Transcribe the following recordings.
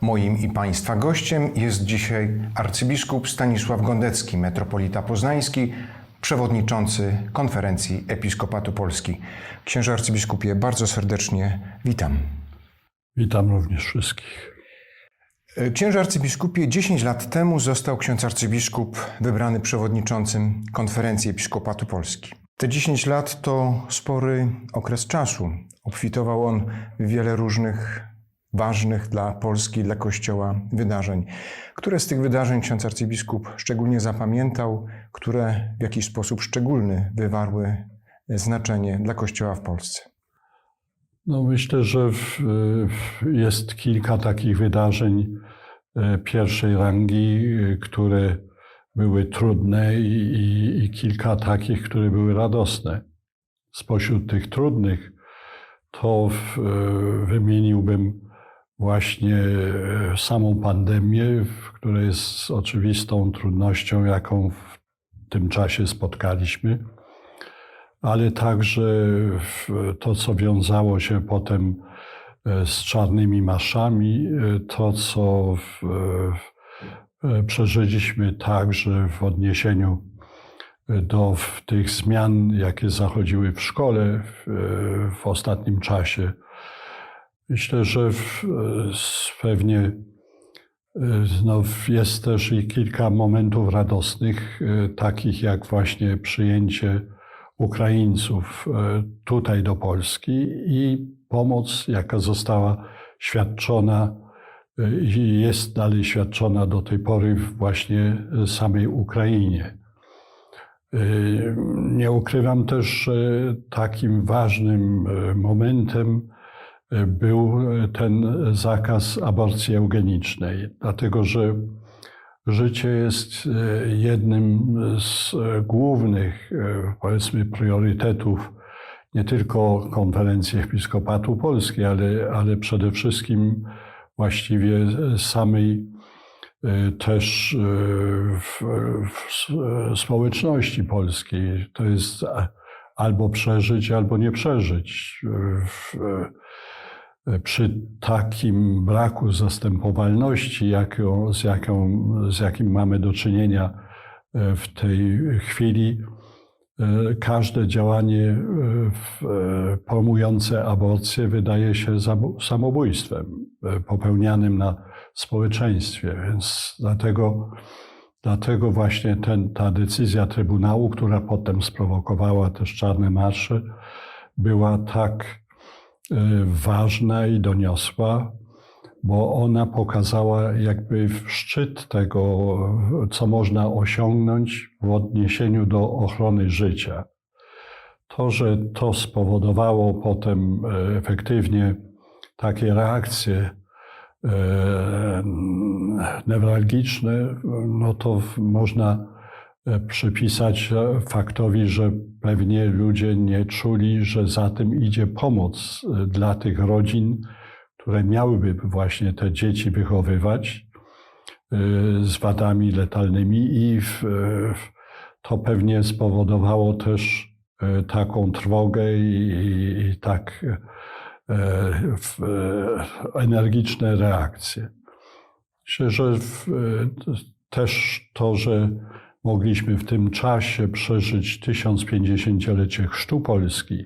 Moim i Państwa gościem jest dzisiaj arcybiskup Stanisław Gondecki, metropolita poznański, przewodniczący Konferencji Episkopatu Polski. Księże arcybiskupie, bardzo serdecznie witam. Witam również wszystkich. Księże arcybiskupie, 10 lat temu został ksiądz arcybiskup wybrany przewodniczącym Konferencji Episkopatu Polski. Te 10 lat to spory okres czasu. Obfitował on w wiele różnych ważnych dla Polski, dla Kościoła wydarzeń. Które z tych wydarzeń ksiądz arcybiskup szczególnie zapamiętał, które w jakiś sposób szczególny wywarły znaczenie dla Kościoła w Polsce? No myślę, że w, jest kilka takich wydarzeń e, pierwszej rangi, e, które były trudne i, i, i kilka takich, które były radosne. Spośród tych trudnych to w, e, wymieniłbym właśnie e, samą pandemię, która jest oczywistą trudnością, jaką w tym czasie spotkaliśmy, ale także to, co wiązało się potem e, z czarnymi maszami, e, to, co w, przeżyliśmy także w odniesieniu do tych zmian, jakie zachodziły w szkole w, w ostatnim czasie. Myślę, że w, s- pewnie e, no, jest też i kilka momentów radosnych, e, takich jak właśnie przyjęcie Ukraińców e, tutaj do Polski i pomoc, jaka została świadczona e, i jest dalej świadczona do tej pory właśnie samej Ukrainie. E, Nie ukrywam też, że takim ważnym e, momentem e, był ten zakaz aborcji eugenicznej, dlatego że życie jest e, jednym z e, głównych, e, powiedzmy, priorytetów nie tylko konferencji Episkopatu Polskiej, ale, ale przede wszystkim właściwie samej e, też e, w, w e, społeczności polskiej. To jest albo przeżyć, albo nie przeżyć. E, W, e, przy takim braku zastępowalności, jaką, z, jaką, z jakim mamy do czynienia e, w tej chwili, e, każde działanie e, promujące aborcję wydaje się samobójstwem popełnianym na społeczeństwie. Więc dlatego, dlatego właśnie ten, ta decyzja Trybunału, która potem sprowokowała też czarne marsze, była tak ważna i doniosła, bo ona pokazała jakby szczyt tego, co można osiągnąć w odniesieniu do ochrony życia. To, że to spowodowało potem e, efektywnie takie reakcje e, newralgiczne, no to można przypisać e, faktowi, że pewnie ludzie nie czuli, że za tym idzie pomoc e, dla tych rodzin, które miałyby właśnie te dzieci wychowywać e, z wadami letalnymi i e, to pewnie spowodowało też e, taką trwogę i, tak e, e, energiczne reakcje. Myślę, że e, też to, że mogliśmy w tym czasie przeżyć 1050-lecie Chrztu Polski,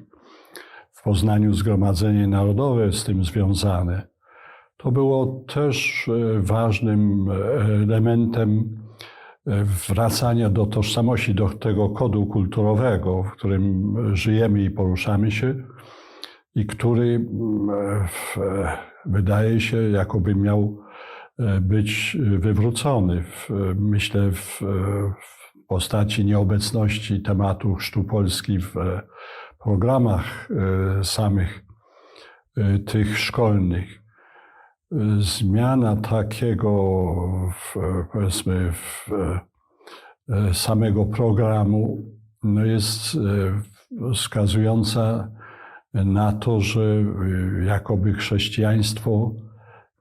w Poznaniu Zgromadzenie Narodowe z tym związane, to było też e, ważnym e, elementem e, wracania do tożsamości, do tego kodu kulturowego, w którym żyjemy i poruszamy się i który mm, wydaje się, jakoby miał być wywrócony. W, myślę w, w postaci nieobecności tematu Chrztu Polski w e, programach e, samych e, tych szkolnych. E, Zmiana takiego, powiedzmy, e, samego programu no jest e, wskazująca na to, że e, jakoby chrześcijaństwo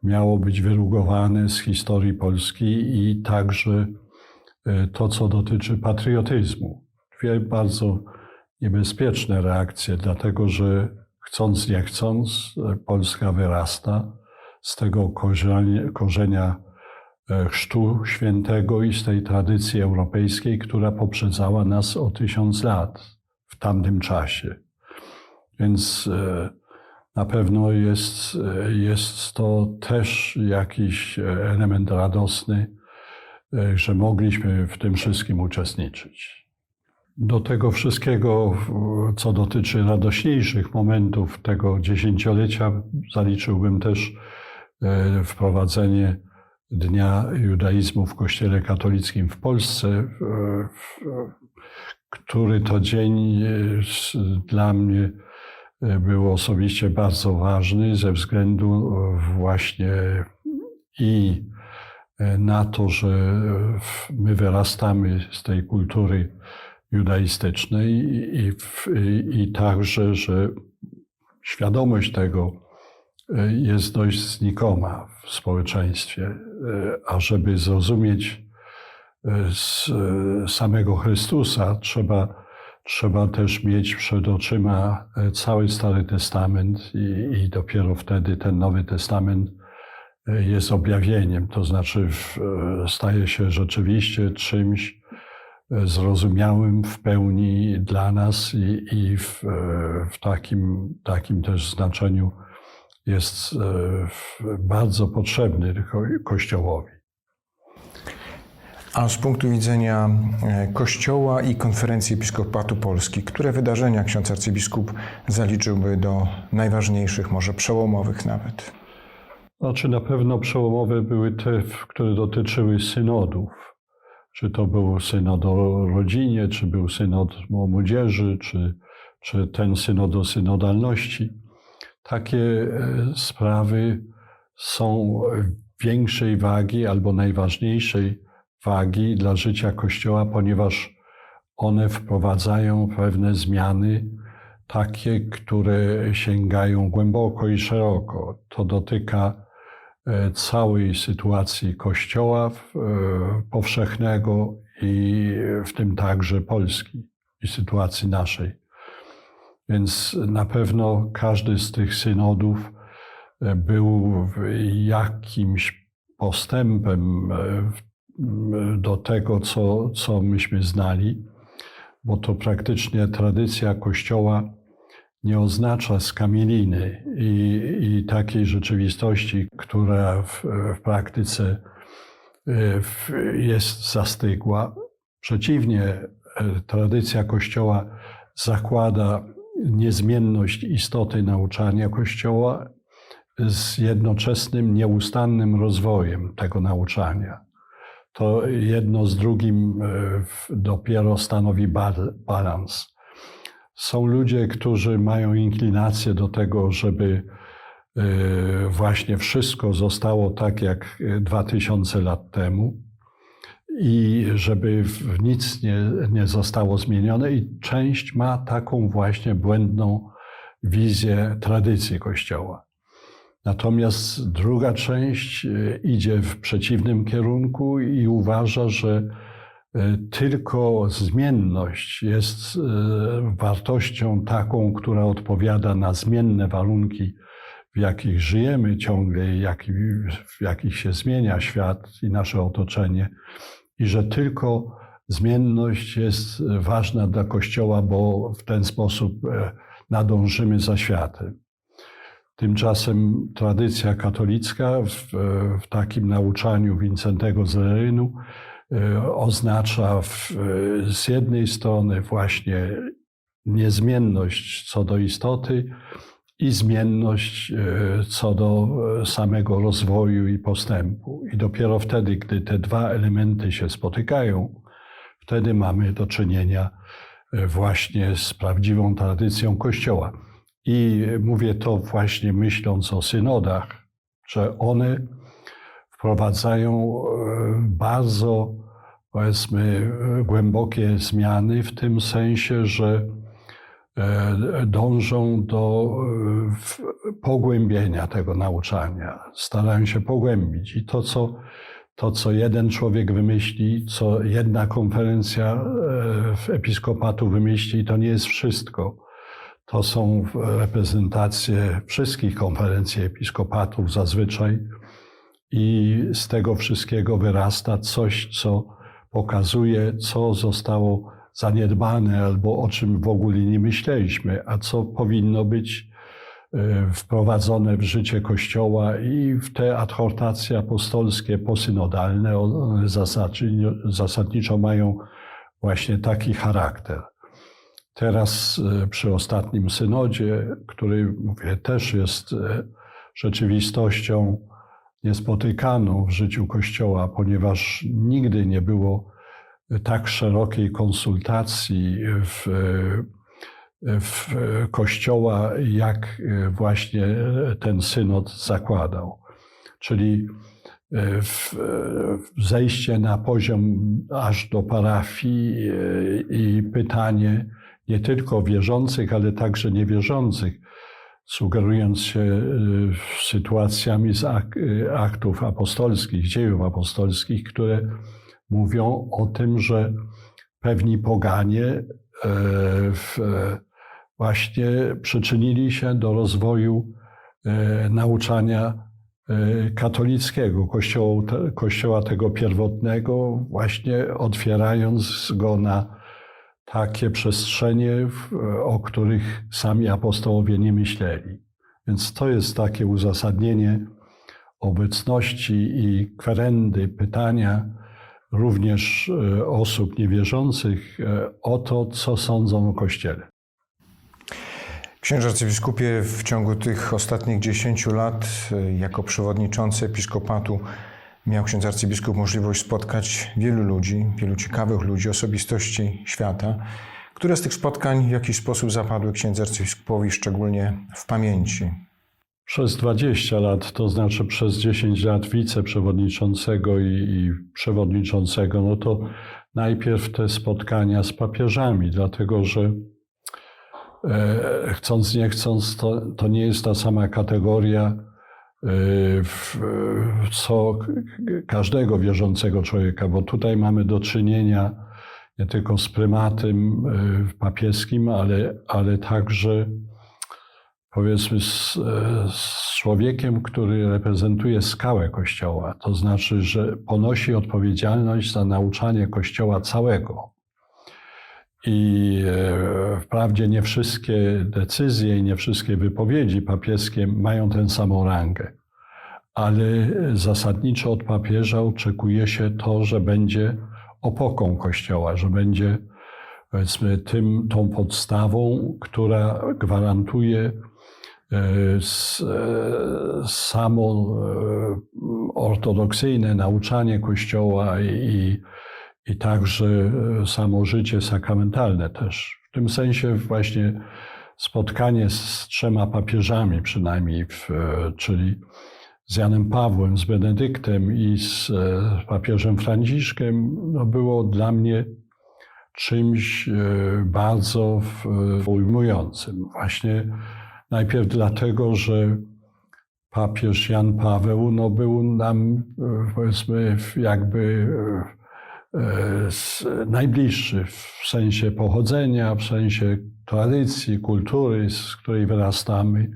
miało być wyrugowane z historii Polski i także e, to, co dotyczy patriotyzmu. Dwie bardzo niebezpieczne reakcje, dlatego że chcąc nie chcąc, e, Polska wyrasta z tego korzenia, e, chrztu świętego i z tej tradycji europejskiej, która poprzedzała nas o tysiąc lat w tamtym czasie. Więc na pewno jest, jest to też jakiś e, element radosny, e, że mogliśmy w tym wszystkim uczestniczyć. Do tego wszystkiego, co dotyczy radośniejszych momentów tego dziesięciolecia, zaliczyłbym też e, wprowadzenie Dnia Judaizmu w Kościele Katolickim w Polsce, który to dzień dla mnie był osobiście bardzo ważny ze względu e, właśnie i e, na to, że e, my wyrastamy z tej kultury judaistycznej i, i, i, także, że świadomość tego jest dość znikoma w społeczeństwie. A żeby zrozumieć samego Chrystusa, trzeba, trzeba też mieć przed oczyma e, cały Stary Testament i, i dopiero wtedy ten Nowy Testament e, jest objawieniem, to znaczy e, staje się rzeczywiście czymś zrozumiałym w pełni dla nas i, i w, w takim, takim też znaczeniu jest bardzo potrzebny ko- Kościołowi. A z punktu widzenia e, Kościoła i Konferencji Episkopatu Polski, które wydarzenia ksiądz arcybiskup zaliczyłby do najważniejszych, może przełomowych nawet? Znaczy na pewno przełomowe były te, które dotyczyły synodów. Czy to był synod o rodzinie, czy był synod o młodzieży, czy, czy ten synod o synodalności. Takie e, sprawy są większej wagi albo najważniejszej wagi dla życia Kościoła, ponieważ one wprowadzają pewne zmiany, takie, które sięgają głęboko i szeroko. To dotyka e, całej sytuacji Kościoła e, powszechnego i w tym także Polski i sytuacji naszej. Więc na pewno każdy z tych synodów e, był jakimś postępem w- do tego, co, co myśmy znali, bo to praktycznie tradycja Kościoła nie oznacza skamieliny i, i takiej rzeczywistości, która w, w praktyce e, w- jest zastygła. Przeciwnie, e, tradycja Kościoła zakłada niezmienność istoty nauczania Kościoła z jednoczesnym, nieustannym rozwojem tego nauczania. To jedno z drugim e, dopiero stanowi bal- balans. Są ludzie, którzy mają inklinację do tego, żeby e, właśnie wszystko zostało tak jak e, 2000 lat temu i żeby nic nie, nie zostało zmienione, i część ma taką właśnie błędną wizję tradycji Kościoła. Natomiast druga część e, idzie w przeciwnym kierunku i uważa, że e, tylko zmienność jest e, wartością taką, która odpowiada na zmienne warunki, w jakich żyjemy ciągle, w jakich się zmienia świat i nasze otoczenie, i że tylko zmienność jest ważna dla Kościoła, bo w ten sposób nadążymy za światem. Tymczasem tradycja katolicka w, w takim nauczaniu Wincentego z Lerynu e, oznacza w, z jednej strony właśnie niezmienność co do istoty i zmienność e, co do e, samego rozwoju i postępu. I dopiero wtedy, gdy te dwa elementy się spotykają, wtedy mamy do czynienia e, właśnie z prawdziwą tradycją Kościoła. I mówię to właśnie myśląc o synodach, że one wprowadzają e, bardzo, powiedzmy, głębokie zmiany w tym sensie, że e, dążą do e, pogłębienia tego nauczania, starają się pogłębić. I to, co, to, co jeden człowiek wymyśli, co jedna konferencja episkopatu wymyśli, to nie jest wszystko To są reprezentacje wszystkich konferencji episkopatów zazwyczaj i z tego wszystkiego wyrasta coś, co pokazuje, co zostało zaniedbane albo o czym w ogóle nie myśleliśmy, a co powinno być e, wprowadzone w życie Kościoła i w te adhortacje apostolskie posynodalne one zasadniczo mają właśnie taki charakter. Teraz e, przy ostatnim synodzie, który mówię, też jest e, rzeczywistością niespotykaną w życiu Kościoła, ponieważ nigdy nie było tak szerokiej konsultacji w, w Kościoła, jak właśnie ten synod zakładał. Czyli w, zejście na poziom aż do parafii i pytanie nie tylko wierzących, ale także niewierzących, sugerując się y, sytuacjami z y, aktów apostolskich, dziejów apostolskich, które mówią o tym, że pewni poganie e, w, właśnie przyczynili się do rozwoju e, nauczania e, katolickiego, kościoła tego pierwotnego, właśnie otwierając go na takie przestrzenie, o których sami apostołowie nie myśleli. Więc to jest takie uzasadnienie obecności i kwerendy pytania również osób niewierzących o to, co sądzą o Kościele. Księże arcybiskupie, w ciągu tych ostatnich 10 lat, jako przewodniczący episkopatu, miał ksiądz arcybiskup możliwość spotkać wielu ludzi, wielu ciekawych ludzi, osobistości świata. Które z tych spotkań w jakiś sposób zapadły księdzu arcybiskupowi szczególnie w pamięci? Przez 20 lat, to znaczy przez 10 lat wiceprzewodniczącego i, i przewodniczącego, no to najpierw te spotkania z papieżami, dlatego że e, chcąc nie chcąc, to, to nie jest ta sama kategoria co każdego wierzącego człowieka, bo tutaj mamy do czynienia nie tylko z prymatem e, papieskim, ale, ale także powiedzmy z, z, człowiekiem, który reprezentuje skałę Kościoła. To znaczy, że ponosi odpowiedzialność za nauczanie Kościoła całego. I wprawdzie nie wszystkie decyzje i nie wszystkie wypowiedzi papieskie mają tę samą rangę, ale zasadniczo od papieża oczekuje się to, że będzie opoką Kościoła, że będzie powiedzmy tym, tą podstawą, która gwarantuje samo ortodoksyjne nauczanie Kościoła i, i także samo życie sakramentalne też. W tym sensie właśnie spotkanie z trzema papieżami przynajmniej, w, czyli z Janem Pawłem, z Benedyktem i z papieżem Franciszkiem, no było dla mnie czymś bardzo ujmującym. Właśnie Najpierw dlatego, że papież Jan Paweł no, był nam, powiedzmy, jakby najbliższy w sensie pochodzenia, w sensie tradycji, kultury, z której wyrastamy.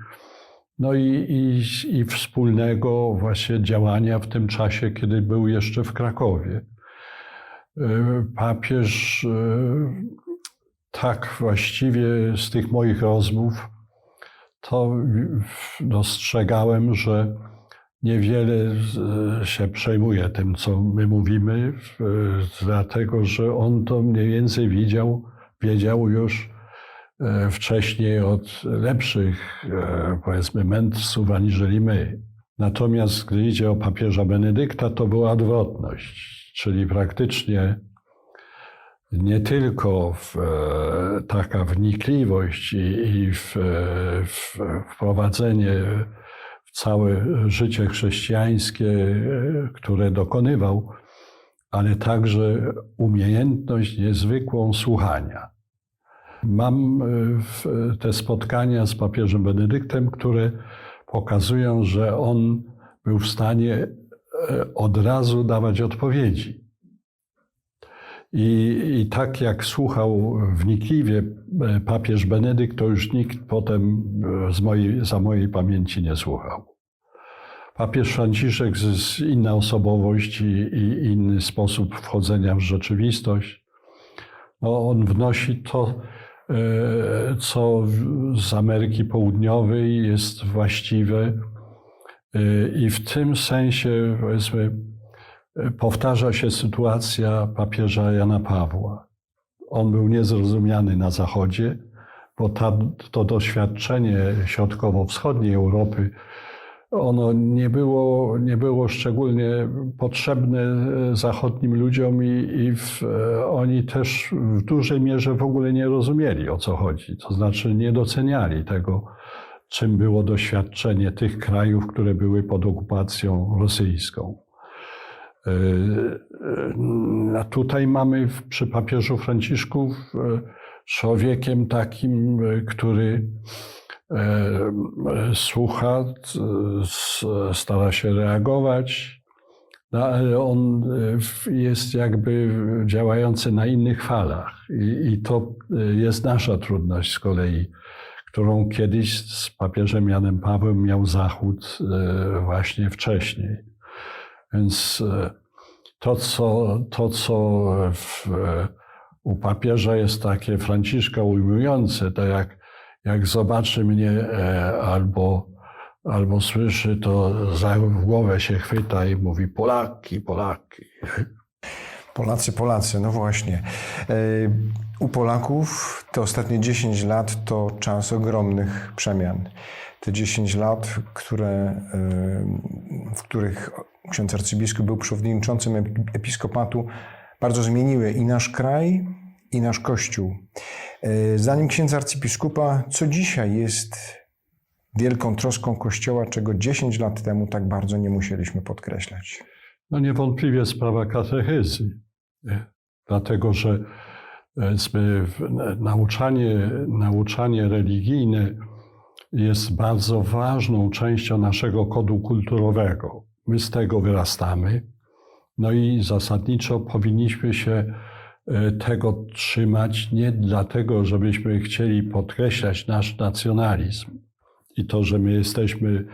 No i, i, i wspólnego właśnie działania w tym czasie, kiedy był jeszcze w Krakowie. Papież tak właściwie z tych moich rozmów to dostrzegałem, że niewiele się przejmuje tym, co my mówimy, dlatego że on to mniej więcej widział, wiedział już wcześniej od lepszych, powiedzmy, mędrców aniżeli my. Natomiast gdy idzie o papieża Benedykta, to była odwrotność, czyli praktycznie nie tylko w, taka wnikliwość i, i w, w wprowadzenie całe życie chrześcijańskie, które dokonywał, ale także umiejętność niezwykłą słuchania. Mam te spotkania z papieżem Benedyktem, które pokazują, że on był w stanie od razu dawać odpowiedzi I, I tak jak słuchał wnikliwie e, papież Benedykt, to już nikt potem e, z mojej, za mojej pamięci nie słuchał. Papież Franciszek z, inna osobowość i, i inny sposób wchodzenia w rzeczywistość. No, on wnosi to, e, co z Ameryki Południowej jest właściwe. I w tym sensie, powiedzmy, powtarza się sytuacja papieża Jana Pawła. On był niezrozumiany na Zachodzie, bo to doświadczenie środkowo-wschodniej Europy ono nie było, nie było szczególnie potrzebne e, zachodnim ludziom i, i w, e, oni też w dużej mierze w ogóle nie rozumieli o co chodzi. To znaczy nie doceniali tego, czym było doświadczenie tych krajów, które były pod okupacją rosyjską. E, e, A tutaj mamy przy papieżu Franciszku e, człowiekiem takim, e, który e, e, słucha, stara się reagować, no, ale on e, jest jakby działający na innych falach. I, to e, jest nasza trudność z kolei, którą kiedyś z papieżem Janem Pawłem miał Zachód e, właśnie wcześniej. Więc e, to, co, to, co w, u papieża jest takie Franciszka ujmujące, to jak, jak zobaczy mnie e, albo, albo słyszy, to za głowę się chwyta i mówi Polaki, Polaki. Polacy, Polacy, no właśnie. E, U Polaków te ostatnie 10 lat to czas ogromnych przemian. Te 10 lat, które, e, w których ksiądz arcybiskup był przewodniczącym epi- episkopatu, bardzo zmieniły i nasz kraj, i nasz kościół. E, Zdaniem księdza arcybiskupa, co dzisiaj jest wielką troską kościoła, czego 10 lat temu tak bardzo nie musieliśmy podkreślać. No niewątpliwie sprawa katechezy, dlatego że na- nauczanie, nauczanie religijne jest bardzo ważną częścią naszego kodu kulturowego. My z tego wyrastamy, no i zasadniczo powinniśmy się e, tego trzymać nie dlatego, żebyśmy chcieli podkreślać nasz nacjonalizm i to, że my jesteśmy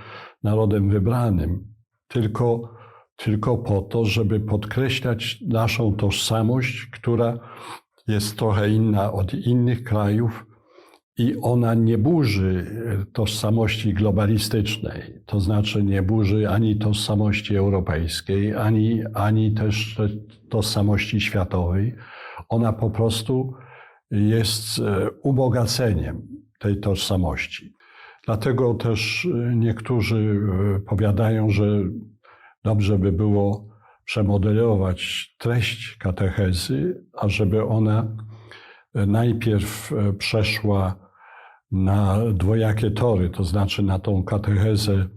narodem wybranym, tylko tylko po to, żeby podkreślać naszą tożsamość, która jest trochę inna od innych krajów i ona nie burzy e, tożsamości globalistycznej, to znaczy nie burzy ani tożsamości europejskiej, ani, ani też tożsamości światowej. Ona po prostu jest e, ubogaceniem tej tożsamości. Dlatego też e, niektórzy powiadają, że dobrze by było przemodelować treść katechezy, ażeby ona najpierw e, przeszła na dwojakie tory, to znaczy na tą katechezę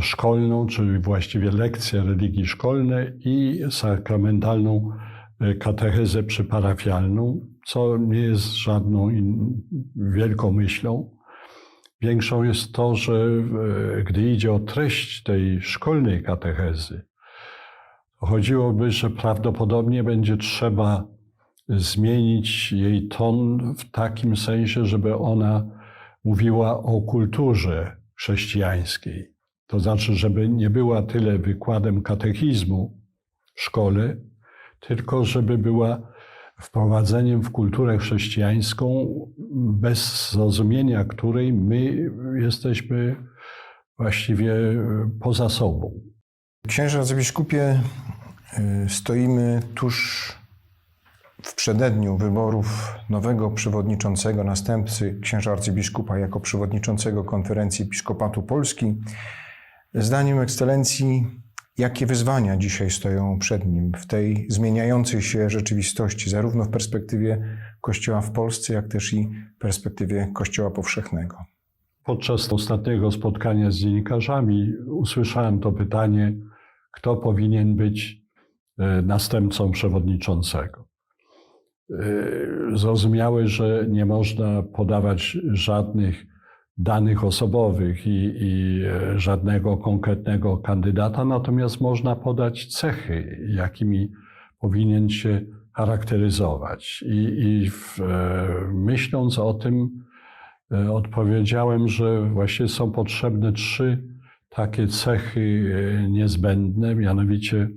szkolną, czyli właściwie lekcje religii szkolnej i sakramentalną e, katechezę przyparafialną, co nie jest żadną wielką myślą. Większą jest to, że e, gdy idzie o treść tej szkolnej katechezy, chodziłoby, że prawdopodobnie będzie trzeba zmienić jej ton w takim sensie, żeby ona mówiła o kulturze chrześcijańskiej. To znaczy, żeby nie była tyle wykładem katechizmu w szkole, tylko żeby była wprowadzeniem w kulturę chrześcijańską, bez zrozumienia której my jesteśmy właściwie poza sobą. Księże arcybiskupie, y, stoimy tuż w przededniu wyborów nowego przewodniczącego, następcy księża arcybiskupa jako przewodniczącego konferencji Episkopatu Polski. Zdaniem ekscelencji, jakie wyzwania dzisiaj stoją przed nim w tej zmieniającej się rzeczywistości, zarówno w perspektywie Kościoła w Polsce, jak też i perspektywie Kościoła powszechnego? Podczas ostatniego spotkania z dziennikarzami usłyszałem to pytanie, kto powinien być e, następcą przewodniczącego. E, Zrozumiałe, że nie można podawać żadnych danych osobowych i, i e, żadnego konkretnego kandydata, natomiast można podać cechy, jakimi powinien się charakteryzować. I, i w, e, myśląc o tym, e, odpowiedziałem, że właśnie są potrzebne trzy takie cechy niezbędne, mianowicie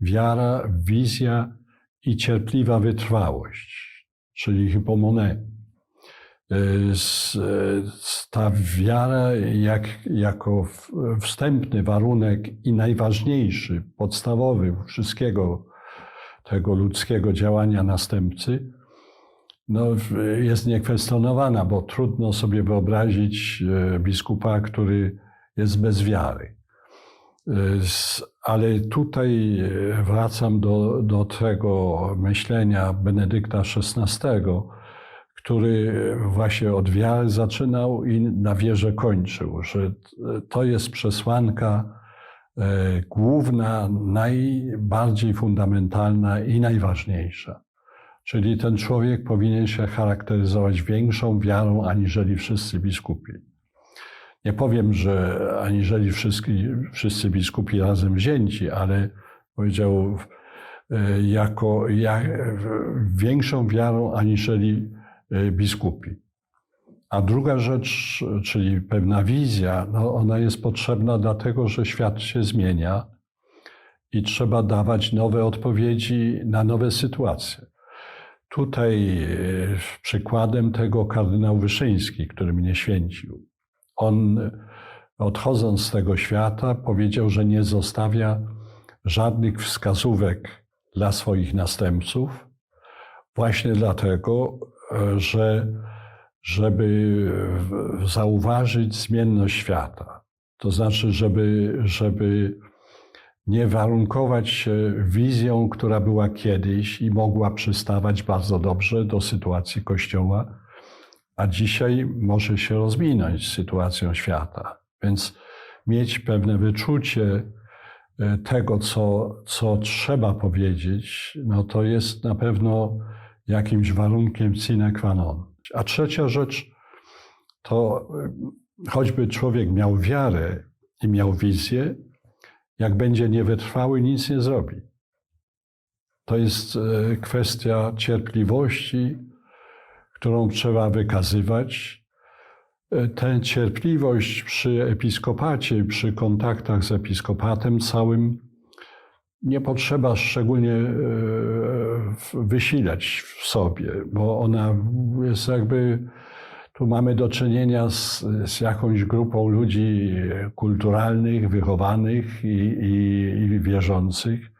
wiara, wizja i cierpliwa wytrwałość, czyli hypomone. Z- z- Ta wiara jak, jako wstępny warunek i najważniejszy, podstawowy wszystkiego tego ludzkiego działania następcy, no, jest niekwestionowana, bo trudno sobie wyobrazić e, biskupa, który jest bez wiary. E, Ale tutaj e, wracam do, do tego myślenia Benedykta XVI, który właśnie od wiary zaczynał i na wierze kończył, że to jest przesłanka e, główna, najbardziej fundamentalna i najważniejsza. Czyli ten człowiek powinien się charakteryzować większą wiarą aniżeli wszyscy biskupi. Nie powiem, że aniżeli wszyscy, wszyscy biskupi razem wzięci, ale powiedział e, jako ja, większą wiarą aniżeli e, biskupi. A druga rzecz, czyli pewna wizja, no ona jest potrzebna dlatego, że świat się zmienia i trzeba dawać nowe odpowiedzi na nowe sytuacje. Tutaj e, przykładem tego kardynał Wyszyński, który mnie święcił. On, odchodząc z tego świata, powiedział, że nie zostawia żadnych wskazówek dla swoich następców, właśnie dlatego, e, że żeby zauważyć zmienność świata. To znaczy, żeby, żeby nie warunkować się wizją, która była kiedyś i mogła przystawać bardzo dobrze do sytuacji Kościoła, a dzisiaj może się rozminąć z sytuacją świata. Więc mieć pewne wyczucie e, tego, co, co trzeba powiedzieć, no to jest na pewno jakimś warunkiem sine qua non. A trzecia rzecz to e, choćby człowiek miał wiarę i miał wizję, jak będzie niewytrwały, nic nie zrobi. To jest e, kwestia cierpliwości, którą trzeba wykazywać. E, Tę cierpliwość przy episkopacie, przy kontaktach z episkopatem całym nie potrzeba szczególnie e, wysilać w sobie, bo ona jest jakby. Tu mamy do czynienia z, z jakąś grupą ludzi kulturalnych, wychowanych i, i, i wierzących.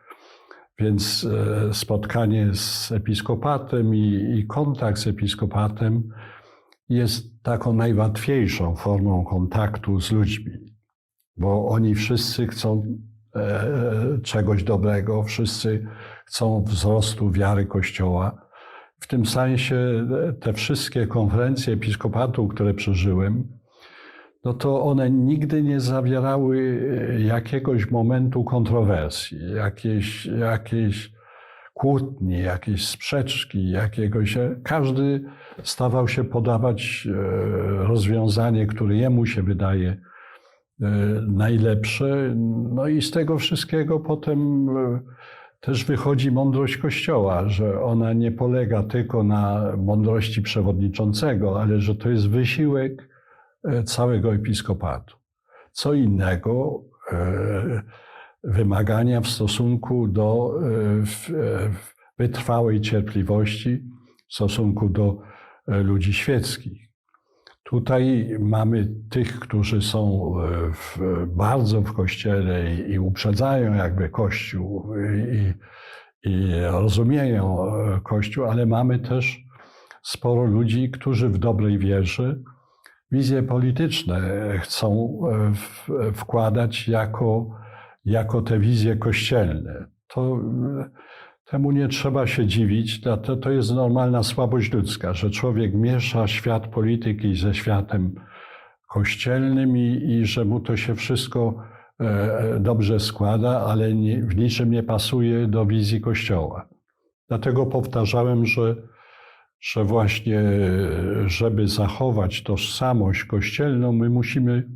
Więc e, spotkanie z episkopatem i, i kontakt z episkopatem jest taką najłatwiejszą formą kontaktu z ludźmi, bo oni wszyscy chcą e, czegoś dobrego, wszyscy chcą wzrostu wiary Kościoła. W tym sensie e, te wszystkie konferencje episkopatu, które przeżyłem, no to one nigdy nie zawierały e, jakiegoś momentu kontrowersji, jakiejś, jakiejś kłótni, jakiejś sprzeczki, jakiegoś. Każdy stawał się podawać e, rozwiązanie, które jemu się wydaje e, najlepsze. No i z tego wszystkiego potem e, też wychodzi mądrość Kościoła, że ona nie polega tylko na mądrości przewodniczącego, ale że to jest wysiłek e, całego episkopatu. Co innego e, wymagania w stosunku do e, e, wytrwałej cierpliwości w stosunku do e, ludzi świeckich. Tutaj mamy tych, którzy są e, w, bardzo w kościele i, i uprzedzają jakby Kościół i, i rozumieją e, Kościół, ale mamy też sporo ludzi, którzy w dobrej wierze wizje polityczne chcą e, wkładać jako, jako te wizje kościelne. To e, temu nie trzeba się dziwić, to, to jest normalna słabość ludzka, że człowiek miesza świat polityki ze światem kościelnym i, i że mu to się wszystko e, dobrze składa, ale nie, w niczym nie pasuje do wizji Kościoła. Dlatego powtarzałem, że, że właśnie, żeby zachować tożsamość kościelną, my musimy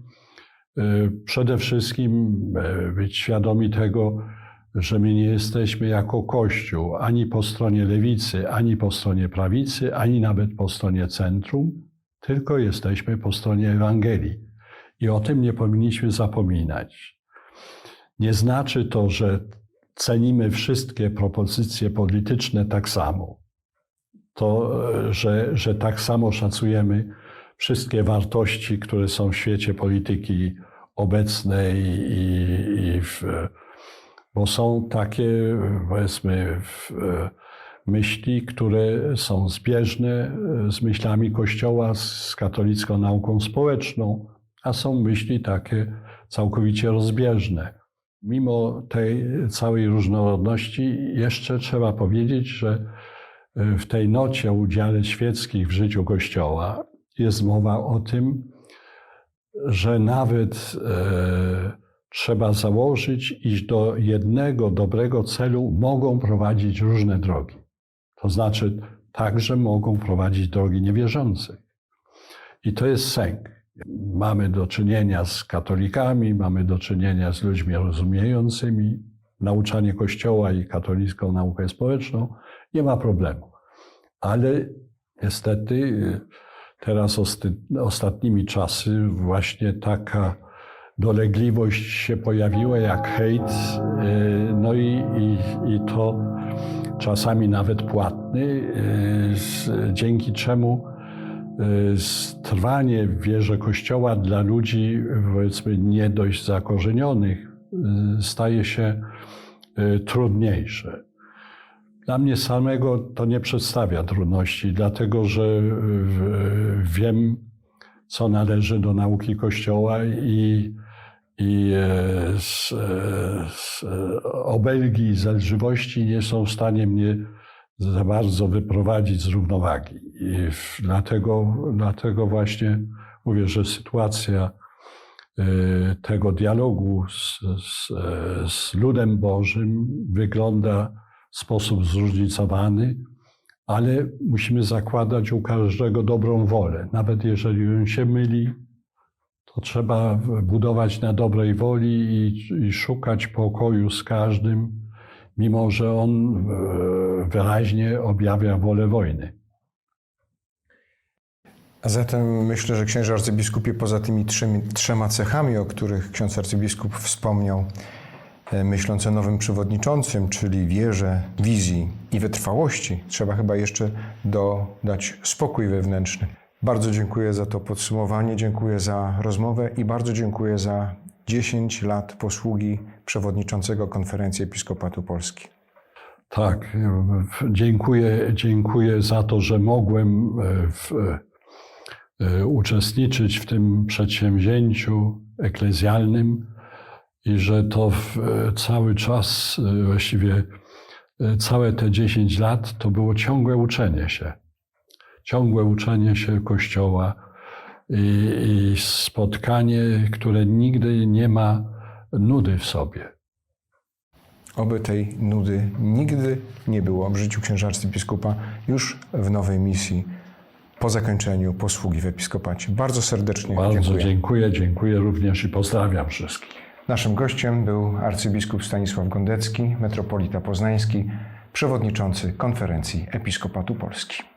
e, przede wszystkim e, być świadomi tego, że my nie jesteśmy jako Kościół ani po stronie lewicy, ani po stronie prawicy, ani nawet po stronie centrum, tylko jesteśmy po stronie Ewangelii. I o tym nie powinniśmy zapominać. Nie znaczy to, że cenimy wszystkie propozycje polityczne tak samo. To, że, że tak samo szacujemy wszystkie wartości, które są w świecie polityki obecnej i, i w, bo są takie, powiedzmy, w, myśli, które są zbieżne z myślami Kościoła, z katolicką nauką społeczną, a są myśli takie całkowicie rozbieżne. Mimo tej całej różnorodności, jeszcze trzeba powiedzieć, że w tej nocie o udziale świeckich w życiu Kościoła jest mowa o tym, że nawet e, trzeba założyć, iż do jednego dobrego celu mogą prowadzić różne drogi. To znaczy, także mogą prowadzić drogi niewierzących. I to jest sęk. Mamy do czynienia z katolikami, mamy do czynienia z ludźmi rozumiejącymi nauczanie Kościoła i katolicką naukę społeczną. Nie ma problemu. Ale niestety teraz osty- ostatnimi czasy właśnie taka dolegliwość się pojawiła jak hejt, yy, no i, i, i to czasami nawet płatny, z- dzięki czemu trwanie w wierze Kościoła dla ludzi, powiedzmy, nie dość zakorzenionych, staje się trudniejsze. Dla mnie samego to nie przedstawia trudności, dlatego że y, wiem, co należy do nauki Kościoła i, i e, z, e, z obelgi i zelżywości nie są w stanie mnie za bardzo wyprowadzić z równowagi. I dlatego, dlatego właśnie mówię, że sytuacja e, tego dialogu z, z, e, z ludem Bożym wygląda sposób zróżnicowany, ale musimy zakładać u każdego dobrą wolę. Nawet jeżeli on się myli, to trzeba budować na dobrej woli i, i szukać pokoju z każdym, mimo że on e, wyraźnie objawia wolę wojny. A zatem myślę, że księże arcybiskupie poza tymi trzema cechami, o których ksiądz arcybiskup wspomniał, myśląc o nowym przewodniczącym, czyli wierze, wizji i wytrwałości, trzeba chyba jeszcze dodać spokój wewnętrzny. Bardzo dziękuję za to podsumowanie, dziękuję za rozmowę i bardzo dziękuję za 10 lat posługi przewodniczącego Konferencji Episkopatu Polski. Tak, e, dziękuję, dziękuję za to, że mogłem e, w, e, uczestniczyć w tym przedsięwzięciu eklezjalnym i że to e, cały czas, e, właściwie e, całe te 10 lat, to było ciągłe uczenie się. Ciągłe uczenie się Kościoła i, i spotkanie, które nigdy nie ma nudy w sobie. Oby tej nudy nigdy nie było w życiu księża arcybiskupa już w nowej misji po zakończeniu posługi w episkopacie. Bardzo serdecznie Bardzo dziękuję. dziękuję, dziękuję również i pozdrawiam wszystkich. Naszym gościem był arcybiskup Stanisław Gondecki, metropolita poznański, przewodniczący Konferencji Episkopatu Polski.